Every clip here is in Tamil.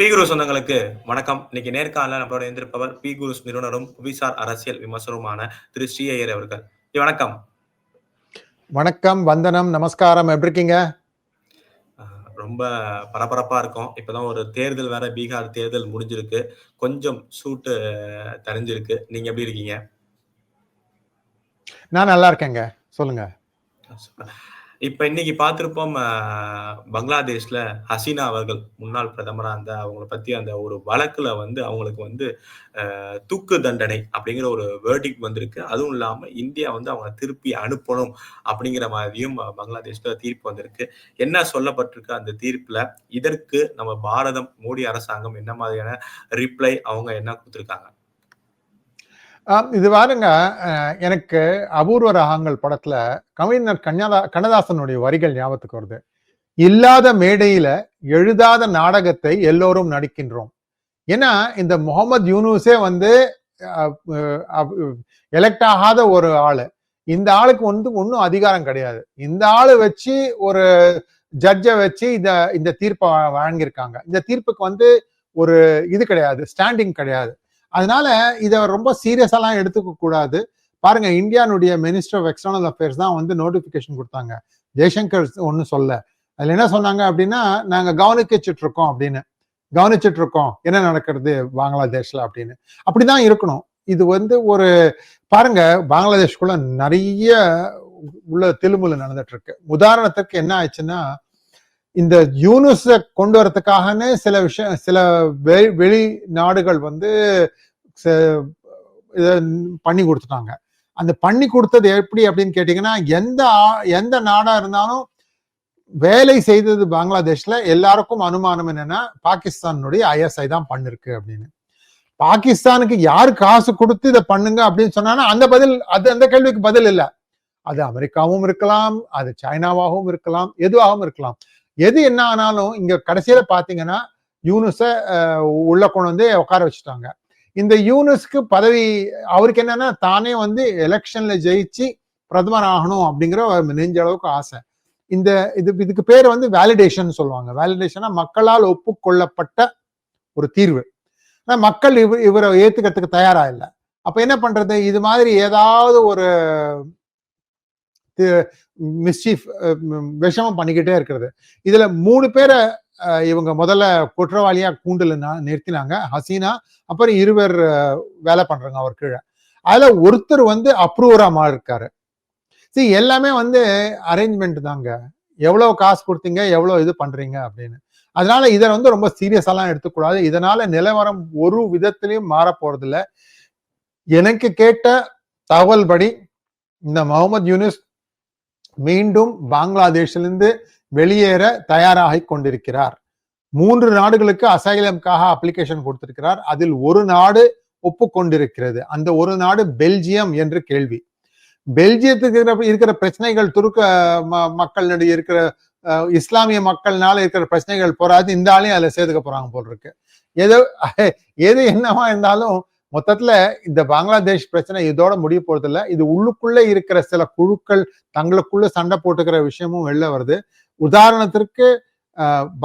பி குரு சொந்தங்களுக்கு வணக்கம். இன்னைக்கு நேர்காணல நம்மளோட இருந்திருப்பவர் பி குருஸ் நிறுவனரும் புவிசார் அரசியல் விமர்சனருமான திரு ஸ்ரீ ஐயர் அவர்கள். வணக்கம். வணக்கம் வந்தனம் நமஸ்காரம் எப்படி இருக்கீங்க? ரொம்ப பரபரப்பா இருக்கும். இப்பதான் ஒரு தேர்தல் வேற பீகார் தேர்தல் முடிஞ்சிருக்கு. கொஞ்சம் சூட்டு தெரிஞ்சிருக்கு. நீங்க எப்படி இருக்கீங்க? நான் நல்லா இருக்கேங்க. சொல்லுங்க. இப்ப இன்னைக்கு பார்த்திருப்போம் பங்களாதேஷ்ல ஹசீனா அவர்கள் முன்னாள் பிரதமராக அந்த அவங்கள பத்தி அந்த ஒரு வழக்குல வந்து அவங்களுக்கு வந்து தூக்கு தண்டனை அப்படிங்கிற ஒரு வேர்டிக் வந்திருக்கு. அதுவும் இல்லாம இந்தியா வந்து அவங்களை திருப்பி அனுப்பணும் அப்படிங்கிற மாதிரியும் பங்களாதேஷ்ல தீர்ப்பு வந்திருக்கு. என்ன சொல்லப்பட்டிருக்கு அந்த தீர்ப்புல? இதற்கு நம்ம பாரதம் மோடி அரசாங்கம் என்ன மாதிரியான ரிப்ளை அவங்க என்ன கொடுத்துருக்காங்க? இது பாருங்க எனக்கு அபூர்வ ரகங்கள் படத்துல கவிஞர் கண்ணதா கண்ணதாசனுடைய வரிகள் ஞாபகத்துக்கு வருது. இல்லாத மேடையில எழுதாத நாடகத்தை எல்லோரும் நடிக்கின்றோம். ஏன்னா இந்த முகமது யூனுஸே வந்து எலெக்ட் ஆகாத ஒரு ஆளு. இந்த ஆளுக்கு வந்து ஒன்றும் அதிகாரம் கிடையாது. இந்த ஆளு வச்சு ஒரு ஜட்ஜை வச்சு இந்த இந்த தீர்ப்பை வழங்கியிருக்காங்க. இந்த தீர்ப்புக்கு வந்து ஒரு இது கிடையாது ஸ்டாண்டிங் கிடையாது. அதனால இதை ரொம்ப சீரியஸாலாம் எடுத்துக்க கூடாது. பாருங்க இந்தியானுடைய மினிஸ்டர் ஆஃப் எக்ஸ்டர்னல் அஃபேர்ஸ் தான் வந்து நோட்டிபிகேஷன் கொடுத்தாங்க. ஜெய்சங்கர் ஒன்றும் சொல்ல. அதுல என்ன சொன்னாங்க அப்படின்னா நாங்கள் கவனிச்சிட்டு இருக்கோம் அப்படின்னு. கவனிச்சிட்டு இருக்கோம் என்ன நடக்கிறது பங்களாதேஷ்ல அப்படின்னு. அப்படிதான் இருக்கணும். இது வந்து ஒரு பாருங்க பங்களாதேஷ்குள்ள நிறைய உள்ள திருமுல நடந்துட்டு இருக்கு உதாரணத்துக்கு என்ன ஆச்சுன்னா இந்த யூனுஸை கொண்டு வரத்துக்காகனே சில விஷயம் சில வெளி வெளிநாடுகள் வந்து ச- பண்ணி கொடுத்துட்டாங்க. அந்த பண்ணி கொடுத்தது எப்படி அப்படின்னு கேட்டிங்கன்னா எந்த ஆ- எந்த நாடாக இருந்தாலும் வேலை செய்தது பங்களாதேஷ்ல எல்லாருக்கும் அனுமானம் என்னன்னா பாகிஸ்தானுடைய ஐஎஸ்ஐ தான் பண்ணிருக்கு அப்படின்னு. பாகிஸ்தானுக்கு யார் காசு கொடுத்து இதை பண்ணுங்க அப்படின்னு சொன்னாங்கன்னா அந்த பதில் அது அந்த கேள்விக்கு பதில் இல்லை. அது அமெரிக்காவும் இருக்கலாம் அது சைனாவாகவும் இருக்கலாம் எதுவாகவும் இருக்கலாம். எது என்ன ஆனாலும் இங்க கடைசியில பாத்தீங்கன்னா யூனுஸை உள்ள கொண்டு வந்து உட்கார வச்சுட்டாங்க. இந்த யூனுஸ்க்கு பதவி அவருக்கு என்னன்னா தானே வந்து எலெக்ஷன்ல ஜெயிச்சு பிரதமர் ஆகணும் அப்படிங்கிற ஒரு நெஞ்ச அளவுக்கு ஆசை. இந்த இது இதுக்கு பேர் வந்து வேலிடேஷன் சொல்லுவாங்க. வேலிடேஷனா மக்களால் ஒப்புக்கொள்ளப்பட்ட ஒரு தீர்வு. ஆனா மக்கள் இவர் இவரை ஏத்துக்கிறதுக்கு தயாரா இல்லை. அப்ப என்ன பண்றது? இது மாதிரி ஏதாவது ஒரு மிஸ்சீஃப் விஷமம் பண்ணிக்கிட்டே இருக்கிறது. இதுல மூணு பேரை இவங்க முதல்ல குற்றவாளியா கூண்டுல நிறுத்தினாங்க. ஹசீனா அப்புறம் இருவர் வேலை பண்றாங்க அவர் கீழே. அதுல ஒருத்தர் வந்து அப்ரூவராக மாறிருக்காரு இருக்காரு எல்லாமே வந்து அரேஞ்ச்மெண்ட் தாங்க. எவ்வளவு காசு கொடுத்தீங்க எவ்வளவு இது பண்றீங்க அப்படின்னு. அதனால இதை வந்து ரொம்ப சீரியஸாலாம் எடுத்துக்கூடாது. இதனால நிலவரம் ஒரு விதத்திலையும் மாற போறது எனக்கு கேட்ட தகவல் படி இந்த முகமது யூனிஸ் மீண்டும் பங்களாதேஷிலிருந்து வெளியேற தயாராகி கொண்டிருக்கிறார். மூன்று நாடுகளுக்கு அசைலம்காக அப்ளிகேஷன் கொடுத்திருக்கிறார். அதில் ஒரு நாடு ஒப்புக்கொண்டிருக்கிறது. அந்த ஒரு நாடு பெல்ஜியம் என்று கேள்வி. பெல்ஜியத்துக்கு இருக்கிற- பிரச்சனைகள் துருக்க ம- மக்களிடையே இருக்கிற அஹ், இஸ்லாமிய மக்கள்னால இருக்கிற பிரச்சனைகள் போறாது இந்த ஆளையும் அதுல சேர்த்துக்க போறாங்க போல் இருக்கு. எது எது என்னவா இருந்தாலும் மொத்தத்துல இந்த பங்களாதேஷ் பிரச்சனை இதோட முடிய போறதில்ல. இது உள்ளுக்குள்ள இருக்கிற சில குழுக்கள் தங்களுக்குள்ள சண்டை போட்டுக்கிற விஷயமும் வெளில வருது. உதாரணத்திற்கு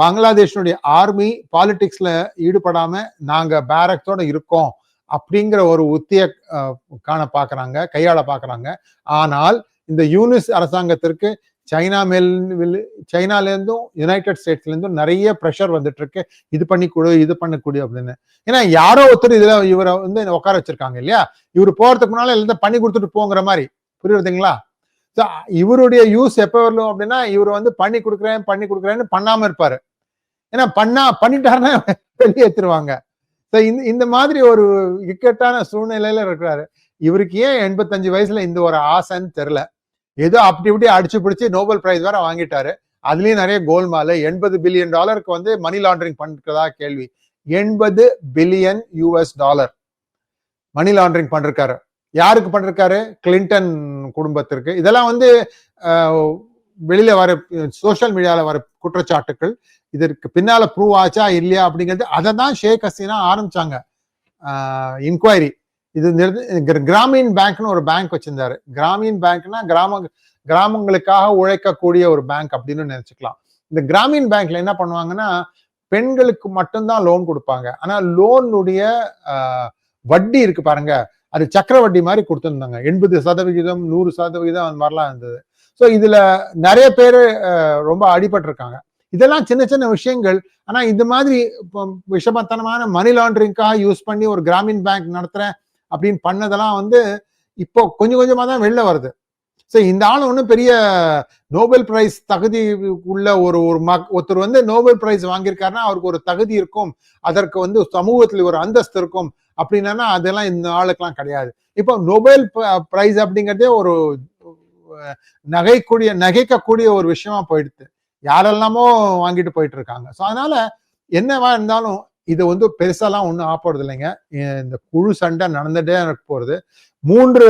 பங்களாதேஷினுடைய பங்களாதேஷனுடைய ஆர்மி பாலிடிக்ஸ்ல ஈடுபடாம நாங்க பேரக்ஸோட இருக்கோம் அப்படிங்கிற ஒரு உத்திய காண பாக்குறாங்க கையாள பாக்குறாங்க. ஆனால் இந்த யூனிஸ் அரசாங்கத்திற்கு சைனா மேல் சைனாலேருந்தும் யுனைடெட் ஸ்டேட்ஸ்லேருந்தும் நிறைய ப்ரெஷர் வந்துட்டு இருக்கு இது பண்ணி கொடு இது பண்ணக்கூடிய அப்படின்னு. ஏன்னா யாரோ ஒருத்தர் இதில் இவரை வந்து உட்கார வச்சிருக்காங்க இல்லையா? இவர் போகிறதுக்கு முன்னால எல்லாம் பண்ணி கொடுத்துட்டு போங்கிற மாதிரி. புரியுறதுங்களா ஸோ இவருடைய யூஸ் எப்போ வரலும் அப்படின்னா இவர் வந்து பண்ணி கொடுக்குறேன் பண்ணி கொடுக்குறேன்னு பண்ணாமல் இருப்பார். ஏன்னா பண்ணா பண்ணிட்டாருன்னா வெளியேற்றுருவாங்க ஸோ இந்த இந்த மாதிரி ஒரு இக்கட்டான சூழ்நிலையில இருக்கிறாரு. இவருக்கு ஏன் எண்பத்தஞ்சு வயசுல இந்த ஒரு ஆசைன்னு தெரில. ஏதோ அப்படி இப்படி அடிச்சு பிடிச்சி நோபல் பிரைஸ் வேற வாங்கிட்டாரு. அதுலயும் நிறைய கோல்மால எண்பது பில்லியன் டாலருக்கு வந்து மணி லாண்டரிங் பண்றதா கேள்வி. எண்பது billion US dollar money laundering பண்ணிருக்காரு யாருக்கு பண்ணிருக்காரு கிளின்டன் குடும்பத்திற்கு. இதெல்லாம் வந்து வெளியில வர சோஷியல் மீடியால வர குற்றச்சாட்டுக்கள். இதற்கு பின்னால ப்ரூவ் ஆச்சா இல்லையா அப்படிங்கிறது அதை தான் ஷேக் ஹசீனா ஆரம்பிச்சாங்க. இன்கொயரி இது கிர- கிராமீன் பேங்க்னு ஒரு பேங்க் வச்சிருந்தாரு. கிராமீன் பேங்க்னா கிராம கிராமங்களுக்காக உழைக்கக்கூடிய ஒரு பேங்க் அப்படின்னு நினைச்சுக்கலாம். இந்த கிராமீன் பேங்க்ல என்ன பண்ணுவாங்கன்னா பெண்களுக்கு மட்டும்தான் லோன் கொடுப்பாங்க. ஆனா லோனுடைய வட்டி இருக்கு பாருங்க. அது சக்கர வட்டி மாதிரி கொடுத்துருந்தாங்க. எண்பது சதவிகிதம் நூறு சதவிகிதம் அந்த மாதிரிலாம் இருந்தது. ஸோ இதுல நிறைய பேர் ரொம்ப அடிபட்டிருக்காங்க. இதெல்லாம் சின்ன சின்ன விஷயங்கள். ஆனா இந்த மாதிரி இப்போ விஷமத்தனமான மணி லாண்டரிங்காக யூஸ் பண்ணி ஒரு கிராமின் பேங்க் நடத்துறேன் அப்படின்னு பண்ணதெல்லாம் வந்து இப்போ கொஞ்சம் கொஞ்சமாக தான் வெளில வருது. ஸோ இந்த ஆள் ஒன்றும் பெரிய நோபல் பிரைஸ் தகுதி உள்ள ஒரு ஒரு மக் ஒருத்தர் வந்து நோபல் பிரைஸ் வாங்கியிருக்காருன்னா அவருக்கு ஒரு தகுதி இருக்கும். அதற்கு வந்து சமூகத்தில் ஒரு அந்தஸ்து இருக்கும். அப்படின்னா அதெல்லாம் இந்த ஆளுக்கெல்லாம் கிடையாது. இப்போ நோபல் பிரைஸ் அப்படிங்கிறதே ஒரு நகைக்கூடிய நகைக்கக்கூடிய ஒரு விஷயமா போயிடுது. யாரெல்லாமோ வாங்கிட்டு போயிட்டு இருக்காங்க. ஸோ அதனால என்னவா இருந்தாலும் இது வந்து பெருசாலாம் ஒன்றும் ஆப்போறது இல்லைங்க. இந்த குழு சண்டை நடந்துட்டே போறது. மூன்று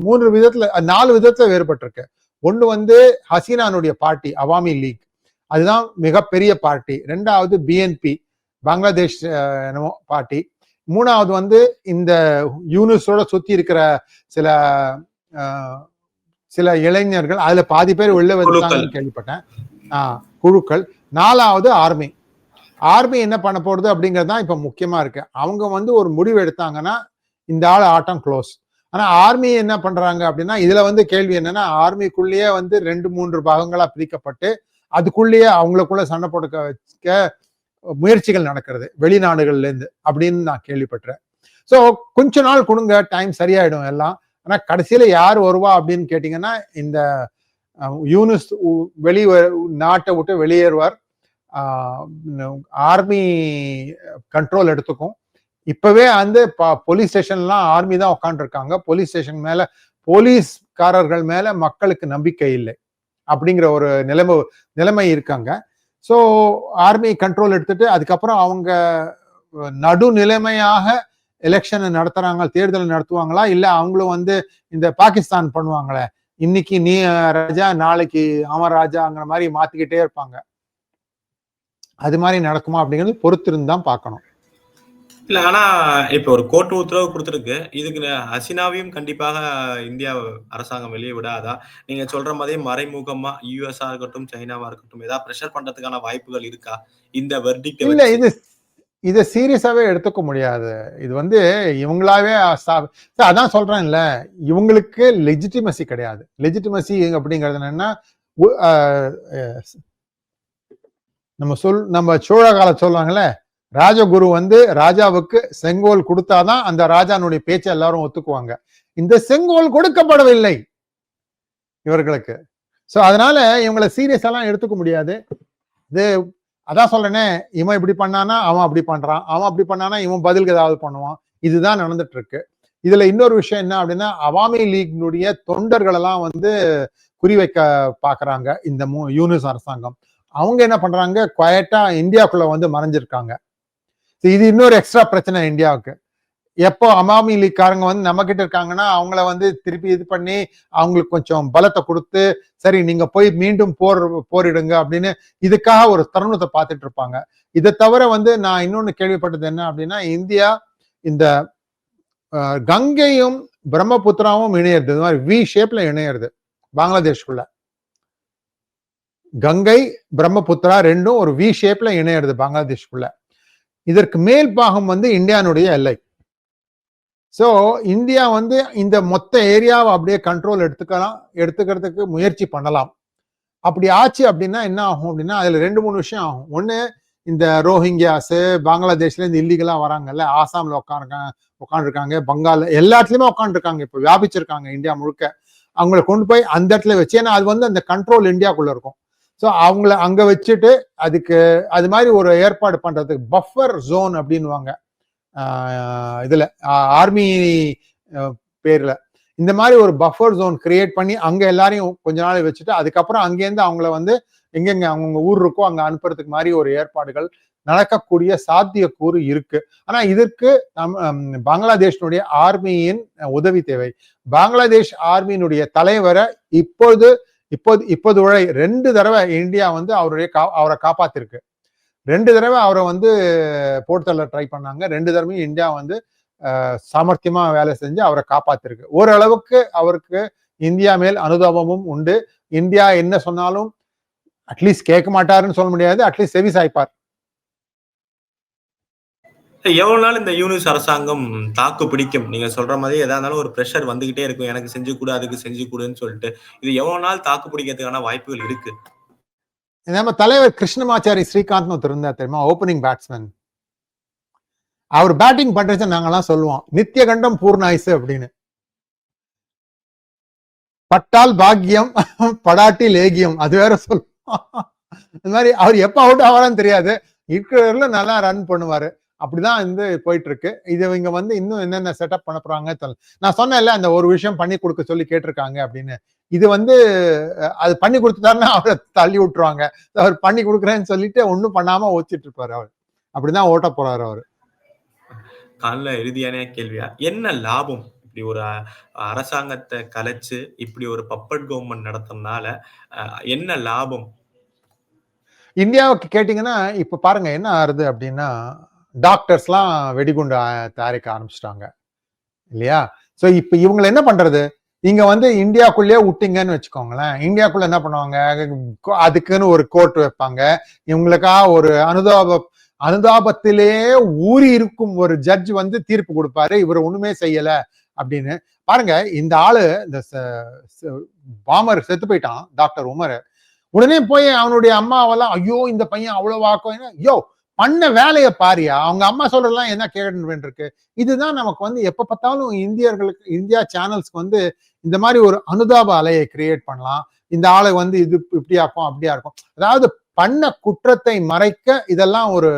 மூன்று விதத்துல நாலு விதத்துல வேறுபட்டிருக்கு. ஒன்று வந்து ஹசீனானுடைய பார்ட்டி அவாமி லீக். அதுதான் மிகப்பெரிய பார்ட்டி. ரெண்டாவது பிஎன்பி பங்களாதேஷ் என்னமோ பார்ட்டி. மூணாவது வந்து இந்த யூனிஸோட சுத்தி இருக்கிற சில சில இளைஞர்கள் அதுல பாதி பேர் வெளில வந்துட்டாங்கன்னு கேள்விப்பட்டேன். ஆஹ் குழுக்கள். நாலாவது ஆர்மி. ஆர்மி என்ன பண்ண போகிறது அப்படிங்கிறது தான் இப்போ முக்கியமாக இருக்குது அவங்க வந்து ஒரு முடிவு எடுத்தாங்கன்னா இந்த ஆள் ஆட்டம் க்ளோஸ் ஆனால் ஆர்மி என்ன பண்ணுறாங்க அப்படின்னா இதில் வந்து கேள்வி என்னன்னா ஆர்மிக்குள்ளேயே வந்து ரெண்டு மூன்று பாகங்களாக பிரிக்கப்பட்டு அதுக்குள்ளேயே அவங்களுக்குள்ள சண்டை போட்டுக்க முயற்சிகள் நடக்கிறது வெளிநாடுகள்லேருந்து அப்படின்னு நான் கேள்விப்பட்டேன். ஸோ கொஞ்ச நாள் கொடுங்க டைம் சரியாயிடும் எல்லாம். ஆனால் கடைசியில் யார் வருவா அப்படின்னு கேட்டிங்கன்னா இந்த யூனிஸ் வெளி நாட்டை விட்டு வெளியேறுவார். ஆர்மி கண்ட்ரோல் எடுத்துக்கும். இப்பவே வந்து போலீஸ் ஸ்டேஷன்லாம் ஆர்மி தான் உட்காந்துருக்காங்க போலீஸ் ஸ்டேஷன் மேல போலீஸ்காரர்கள் மேல மக்களுக்கு நம்பிக்கை இல்லை அப்படிங்கிற ஒரு நிலைமை நிலைமை இருக்காங்க. ஸோ ஆர்மி கண்ட்ரோல் எடுத்துட்டு அதுக்கப்புறம் அவங்க நடுநிலைமையாக எலெக்ஷனை நடத்துறாங்க தேர்தல் நடத்துவாங்களா? இல்லை அவங்களும் வந்து இந்த பாகிஸ்தான் பண்ணுவாங்களே இன்னைக்கு நீ ராஜா நாளைக்கு அவன் ராஜாங்கிற மாதிரி மாத்திக்கிட்டே இருப்பாங்க. அது மாதிரி நடக்குமா அப்படிங்கிறது பொறுத்திருந்து தான் பார்க்கணும். இல்ல ஆனா இப்ப ஒரு கோர்ட் உத்தரவு கொடுத்துருக்கு. இதுக்கு ஹசினாவையும் கண்டிப்பாக இந்தியா அரசாங்கம் வெளியே விடாதா? நீங்க சொல்ற மாதிரி மறைமுகமா யூஎஸ்ஆ இருக்கட்டும் சைனாவா இருக்கட்டும் ஏதாவது ப்ரெஷர் பண்றதுக்கான வாய்ப்புகள் இருக்கா? இந்த வெர்டிக்ட் இல்ல இது இதை சீரியஸாவே எடுத்துக்க முடியாது. இது வந்து இவங்களாவே அதான் சொல்றேன்ல. இவங்களுக்கு லெஜிட்டிமசி கிடையாது. லெஜிட்டிமசி அப்படிங்கிறது என்னன்னா நம்ம சொல் நம்ம சோழ கால சொல்லுவாங்கல்ல ராஜகுரு வந்து ராஜாவுக்கு செங்கோல் கொடுத்தாதான் அந்த ராஜானுடைய பேச்சை எல்லாரும் ஒத்துக்குவாங்க. இந்த செங்கோல் கொடுக்கப்படவில்லை இவர்களுக்கு. சோ அதனால இவங்களை சீரியஸ் எல்லாம் எடுத்துக்க முடியாது. இது அதான் சொல்றேனே இவன் இப்படி பண்ணானா அவன் அப்படி பண்றான். அவன் அப்படி பண்ணானா இவன் பதிலுக்கு ஏதாவது பண்ணுவான். இதுதான் நடந்துட்டு இருக்கு இதுல இன்னொரு விஷயம் என்ன அப்படின்னா அவாமி லீக்னுடைய தொண்டர்கள் எல்லாம் வந்து குறிவைக்க பாக்குறாங்க இந்த மூ யூனிஸ் அரசாங்கம். அவங்க என்ன பண்றாங்க? குவயட்டா இந்தியாவுக்குள்ள வந்து மறைஞ்சிருக்காங்க. இது இன்னொரு எக்ஸ்ட்ரா பிரச்சனை இந்தியாவுக்கு. எப்போ அமாமி லீக்காரங்க வந்து நம்ம கிட்ட இருக்காங்கன்னா அவங்கள வந்து திருப்பி இது பண்ணி அவங்களுக்கு கொஞ்சம் பலத்தை கொடுத்து சரி நீங்க போய் மீண்டும் போர் போரிடுங்க அப்படின்னு இதுக்காக ஒரு தருணத்தை பார்த்துட்டு இருப்பாங்க. இதை தவிர வந்து நான் இன்னொன்னு கேள்விப்பட்டது என்ன அப்படின்னா இந்தியா இந்த கங்கையும் பிரம்மபுத்திராவும் இணையிறது. இது மாதிரி வி ஷேப்ல இணையிறது. பங்களாதேஷ்குள்ள. கங்கை பிரம்மபுத்திரா ரெண்டும் ஒரு வி ஷேப்ல இணையிறது பங்களாதேஷ்குள்ள. இதற்கு மேல் பாகம் வந்து இந்தியானுடைய எல்லை. ஸோ இந்தியா வந்து இந்த மொத்த ஏரியாவை அப்படியே கண்ட்ரோல் எடுத்துக்கலாம் எடுத்துக்கிறதுக்கு முயற்சி பண்ணலாம். அப்படி ஆச்சு அப்படின்னா என்ன ஆகும் அப்படின்னா அதில் ரெண்டு மூணு விஷயம் ஆகும். ஒன்று இந்த ரோஹிங்கியாஸு பங்களாதேஷ்ல இந்த இல்லீகலா வராங்கல்ல ஆசாமில் உட்காந்துருக்காங்க உட்காந்துருக்காங்க பங்கால் எல்லாத்துலயுமே உட்காந்துருக்காங்க இப்போ வியாபிச்சிருக்காங்க இந்தியா முழுக்க. அவங்கள கொண்டு போய் அந்த இடத்துல வச்சு ஏன்னா அது வந்து அந்த கண்ட்ரோல் இந்தியாக்குள்ளே இருக்கும். ஸோ அவங்கள அங்க வச்சுட்டு அதுக்கு அது மாதிரி ஒரு ஏற்பாடு பண்றதுக்கு பஃபர் ஜோன் அப்படின்வாங்க இதுல ஆர்மி பேர்ல. இந்த மாதிரி ஒரு பஃபர் ஜோன் கிரியேட் பண்ணி அங்க எல்லாரையும் கொஞ்ச நாள் வச்சுட்டு அதுக்கப்புறம் அங்கேருந்து அவங்கள வந்து எங்கெங்க அவங்க ஊர் இருக்கோ அங்க அனுப்புறதுக்கு மாதிரி ஒரு ஏற்பாடுகள் நடக்கக்கூடிய சாத்தியக்கூறு இருக்கு. ஆனா இதற்கு நம் பங்களாதேஷனுடைய ஆர்மியின் உதவி தேவை. பங்களாதேஷ் ஆர்மியினுடைய தலைவரை இப்போது இப்போது இப்போது உழை ரெண்டு தடவை இந்தியா வந்து அவருடைய கா அவரை காப்பாத்திருக்கு. ரெண்டு தடவை அவரை வந்து போர்த்தல ட்ரை பண்ணாங்க. ரெண்டு தடவையும் இந்தியா வந்து சாமர்த்தியமா வேலை செஞ்சு அவரை காப்பாத்திருக்கு. ஓரளவுக்கு அவருக்கு இந்தியா மேல் அனுதாபமும் உண்டு. இந்தியா என்ன சொன்னாலும் அட்லீஸ்ட் கேட்க மாட்டாருன்னு சொல்ல முடியாது. அட்லீஸ்ட் செவி சாய்ப்பார். எவ்வளவு நாள் இந்த யூனிஸ் அரசாங்கம் தாக்கு பிடிக்கும்? நீங்க சொல்ற மாதிரி எதா இருந்தாலும் ஒரு பிரஷர் வந்துகிட்டே இருக்கும். எனக்கு செஞ்சு கொடு அதுக்கு செஞ்சு கொடுன்னு சொல்லிட்டு. இது எவ்வளவு நாள் தாக்கு பிடிக்கிறதுக்கான வாய்ப்புகள் இருக்கு? நம்ம தலைவர் கிருஷ்ணமாச்சாரி ஸ்ரீகாந்த் ஒருத்தர் இருந்தார் தெரியுமா? ஓப்பனிங் பேட்ஸ்மேன் அவர் பேட்டிங் பண்றச்ச நாங்கெல்லாம் சொல்லுவோம். நித்திய கண்டம் பூர்ணாயுசு அப்படின்னு. பட்டால் பாக்கியம் படாட்டி லேகியம் அது வேற சொல்லுவோம். இந்த மாதிரி அவர் எப்ப அவுட் ஆவாரான்னு தெரியாது. இருக்கிறவர்கள நல்லா ரன் பண்ணுவாரு. அப்படிதான் வந்து போயிட்டு இருக்கு இது இவங்க வந்து இன்னும் என்னென்ன செட்டப் பண்ண போறாங்க நான் சொன்னேன்ல அந்த ஒரு விஷயம் பண்ணி கொடுக்க சொல்லி கேட்டிருக்காங்க அப்படின்னு. இது வந்து அது பண்ணி கொடுத்துட்டாருன்னா அவரை தள்ளி விட்டுருவாங்க. அவர் பண்ணி கொடுக்குறேன்னு சொல்லிட்டு ஒண்ணும் பண்ணாம ஓச்சிட்டு இருப்பாரு அவர். அப்படிதான் ஓட்ட போறாரு அவர். காலைல இறுதியான கேள்வியா? என்ன லாபம்? இப்படி ஒரு அரசாங்கத்தை கலைச்சு இப்படி ஒரு பப்பட் கவர்மெண்ட் நடத்துறதுனால அஹ், என்ன லாபம்? இந்தியாவுக்கு கேட்டீங்கன்னா இப்ப பாருங்க என்ன ஆறுது அப்படின்னா டாக்டர்ஸ்லாம் வெடிகுண்டு தயாரிக்க ஆரம்பிச்சிட்டாங்க. இல்லையா? சோ இப்போ இவங்களை என்ன பண்றது? இங்க வந்து இந்தியாக்குள்ளேயே விட்டீங்கன்னு வச்சுக்கோங்களேன். இந்தியாக்குள்ள என்ன பண்ணுவாங்க? அதுக்குன்னு ஒரு கோர்ட் வைப்பாங்க. இவங்களுக்கா ஒரு அனுதாப அனுதாபத்திலே ஊறி இருக்கும் ஒரு ஜட்ஜ் வந்து தீர்ப்பு கொடுப்பாரு. இவர் ஒண்ணுமே செய்யல அப்படின்னு. பாருங்க இந்த ஆளு இந்த பாமர் செத்து போயிட்டான் டாக்டர் உமர். உடனே போய் அவனுடைய அம்மாவெல்லாம் ஐயோ இந்த பையன் அவ்வளவு வாக்கம் ஐயோ பண்ண வேலையை பாரியா? அவங்க அம்மா சொல்றதெல்லாம் என்ன கேட்க இருக்கு இதுதான் நமக்கு வந்து எப்ப பார்த்தாலும் இந்தியர்களுக்கு இந்தியா சேனல்ஸ்க்கு வந்து இந்த மாதிரி ஒரு அனுதாப அலையை கிரியேட் பண்ணலாம். இந்த ஆளை வந்து இது இப்படியா இருக்கும் அப்படியா இருக்கும் அதாவது பண்ண குற்றத்தை மறைக்க இதெல்லாம் ஒரு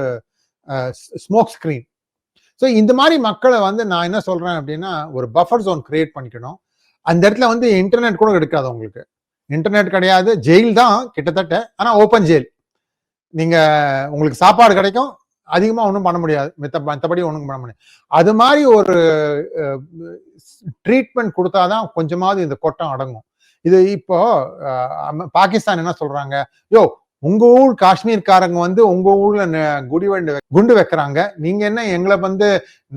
ஸ்மோக் ஸ்கிரீன் ஸோ இந்த மாதிரி மக்களை வந்து நான் என்ன சொல்றேன் அப்படின்னா ஒரு பஃபர் ஜோன் கிரியேட் பண்ணிக்கணும். அந்த இடத்துல வந்து இன்டர்நெட் கூட எடுக்காது உங்களுக்கு இன்டர்நெட் கிடையாது ஜெயில் தான் கிட்டத்தட்ட. ஆனால் ஓப்பன் ஜெயில் நீங்க உங்களுக்கு சாப்பாடு கிடைக்கும் அதிகமா ஒன்றும் பண்ண முடியாது. மித்த மற்றபடி ஒன்றும் பண்ண முடியாது. அது மாதிரி ஒரு ட்ரீட்மெண்ட் கொடுத்தாதான் கொஞ்சமாவது இந்த கொட்டம் அடங்கும். இது இப்போ பாகிஸ்தான் என்ன சொல்றாங்க? யோ உங்க ஊர் காஷ்மீர்காரங்க வந்து உங்க ஊர்ல குடி குடிவெண்டு குண்டு வைக்கிறாங்க. நீங்க என்ன எங்களை வந்து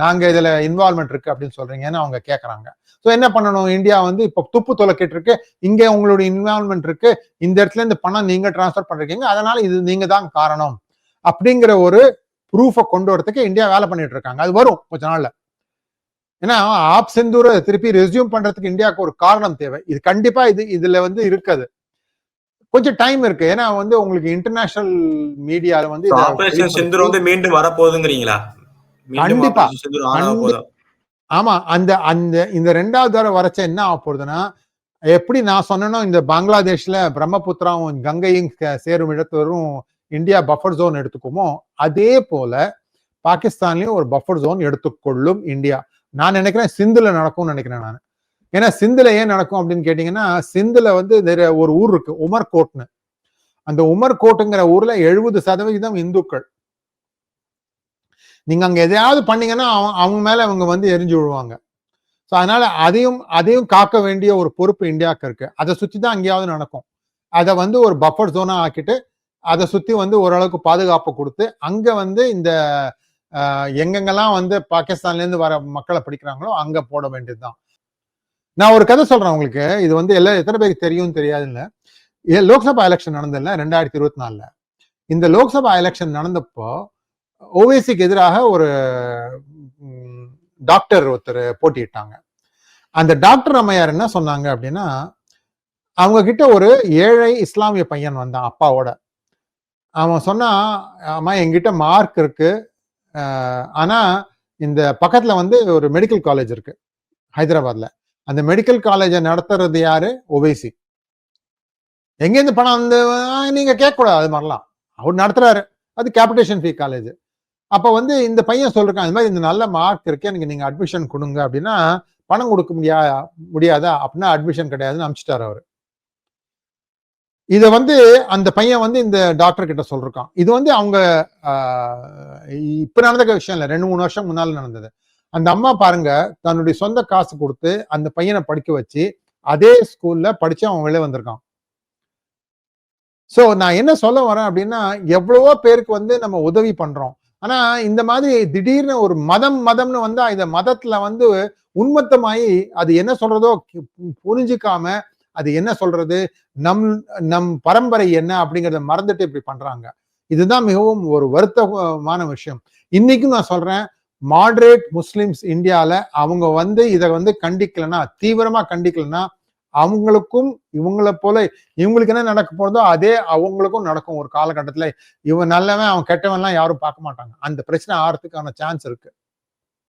நாங்க இதுல இன்வால்மெண்ட் இருக்கு அப்படின்னு சொல்றீங்கன்னு அவங்க கேக்குறாங்க. ஸோ என்ன பண்ணணும்? இந்தியா வந்து இப்போ துப்பு துலக்கிட்டு இருக்கு இங்க உங்களுடைய இன்வால்மெண்ட் இருக்கு. இந்த இடத்துல இருந்து பணம் நீங்க டிரான்ஸ்ஃபர் பண்றீங்க. அதனால இது நீங்க தான் காரணம். அப்படிங்கிற ஒரு ப்ரூஃபை கொண்டு வரதுக்கு இந்தியா வேலை பண்ணிட்டு இருக்காங்க. அது வரும் கொஞ்ச நாள்ல. ஏன்னா ஆப் செந்தூரை திருப்பி ரெஸ்யூம் பண்றதுக்கு இந்தியாவுக்கு ஒரு காரணம் தேவை. இது கண்டிப்பா இது இதுல வந்து இருக்காது. கொஞ்சம் டைம் இருக்கு. ஏன்னா வந்து உங்களுக்கு இன்டர்நேஷனல் மீடியால வந்து மீண்டும் வரப்போகுதுங்கிறீங்களா? கண்டிப்பா. ஆமா அந்த அந்த இந்த ரெண்டாவது தடவை வரைச்ச என்ன ஆக போகுதுன்னா எப்படி நான் சொன்னனோ இந்த பங்களாதேஷ்ல பிரம்மபுத்திராவும் கங்கையும் சேரும் இடத்தரும் இந்தியா பஃபர் ஜோன் எடுத்துக்குமோ அதே போல பாகிஸ்தான்லயும் ஒரு பஃபர் ஜோன் எடுத்துக்கொள்ளும் இந்தியா. நான் நினைக்கிறேன் சிந்துல நடக்கும்னு நினைக்கிறேன் நான். ஏன்னா சிந்துல ஏன் நடக்கும் அப்படின்னு கேட்டீங்கன்னா சிந்துல வந்து there ஒரு ஊர் இருக்கு உமர்கோட்னு. அந்த உமர்கோட்டுங்கிற ஊர்ல எழுபது சதவிகிதம் இந்துக்கள். நீங்கள் அங்கே எதையாவது பண்ணீங்கன்னா அவங்க அவங்க மேலே அவங்க வந்து எரிஞ்சு விழுவாங்க. ஸோ அதனால அதையும் அதையும் காக்க வேண்டிய ஒரு பொறுப்பு இந்தியாவுக்கு இருக்கு. அதை சுற்றி தான் அங்கேயாவது நடக்கும். அதை வந்து ஒரு பஃபர் ஜோனாக ஆக்கிட்டு அதை சுற்றி வந்து ஓரளவுக்கு பாதுகாப்பு கொடுத்து அங்கே வந்து இந்த எங்கெங்கெல்லாம் வந்து பாகிஸ்தான்லேருந்து வர மக்களை படிக்கிறாங்களோ அங்கே போட வேண்டியதுதான். நான் ஒரு கதை சொல்கிறேன் உங்களுக்கு. இது வந்து எல்லாம் எத்தனை பேருக்கு தெரியும் தெரியாது இல்லை ஏ- லோக்சபா எலெக்ஷன் நடந்ததில்ல ரெண்டாயிரத்தி இருபத்தி நாலில். இந்த லோக்சபா எலெக்ஷன் நடந்தப்போ ஓவேசிக்கு எதிராக ஒரு டாக்டர் ஒருத்தர் போட்டியிட்டாங்க. அந்த டாக்டர் அம்மையார் என்ன சொன்னாங்க அப்படின்னா அவங்க கிட்ட ஒரு ஏழை இஸ்லாமிய பையன் வந்தான் அப்பாவோட. அவன் சொன்னா அம்மா எங்கிட்ட மார்க் இருக்கு. ஆனா இந்த பக்கத்துல வந்து ஒரு மெடிக்கல் காலேஜ் இருக்கு ஹைதராபாத்ல. அந்த மெடிக்கல் காலேஜை நடத்துறது யாரு? ஒவைசி எங்கேருந்து பணம் வந்து ஆஹ், நீங்க கேட்கக்கூடாது அது மாதிரிலாம். அவர் நடத்துறாரு. அது கேபிடேஷன் ஃபீ காலேஜ் அப்போ வந்து இந்த பையன் சொல்லிருக்கான் இந்த மாதிரி இந்த நல்ல மார்க் இருக்கு எனக்கு நீங்க அட்மிஷன் கொடுங்க. அப்படின்னா பணம் கொடுக்க முடியா முடியாதா? அப்படின்னா அட்மிஷன் கிடையாதுன்னு அனுப்பிச்சிட்டாரு அவரு. இதை வந்து அந்த பையன் வந்து இந்த டாக்டர் கிட்ட சொல்றான் இது வந்து அவங்க இப்போ இப்ப நடந்த விஷயம் இல்லை ரெண்டு மூணு வருஷம் முன்னால நடந்தது. அந்த அம்மா பாருங்க தன்னுடைய சொந்த காசு கொடுத்து அந்த பையனை படிக்க வச்சு அதே ஸ்கூல்ல படிச்சு அவன் வெளியே வந்திருக்கான். சோ நான் என்ன சொல்ல வரேன் அப்படின்னா எவ்வளவோ பேருக்கு வந்து நம்ம உதவி பண்றோம். ஆனா இந்த மாதிரி திடீர்னு ஒரு மதம் மதம்னு வந்தா இந்த மதத்துல வந்து உண்மத்தமாயி அது என்ன சொல்றதோ பு- புரிஞ்சுக்காம அது என்ன சொல்றது? நம் நம் பரம்பரை என்ன அப்படிங்கறத மறந்துட்டு இப்படி பண்றாங்க. இதுதான் மிகவும் ஒரு வருத்தமான விஷயம். இன்னைக்கும் நான் சொல்றேன் மாடரேட் முஸ்லிம்ஸ் இந்தியாவில் அவங்க வந்து இதை வந்து கண்டிக்கலன்னா தீவிரமா கண்டிக்கலன்னா அவங்களுக்கும் இவங்கள போல இவங்களுக்கு என்ன நடக்க போறதோ அதே அவங்களுக்கும் நடக்கும் ஒரு காலகட்டத்துல. இவன் நல்லவன் அவன் கெட்டவன்லாம் யாரும் பார்க்க மாட்டாங்க. அந்த பிரச்சனை ஆறதுக்கான சான்ஸ் இருக்கு.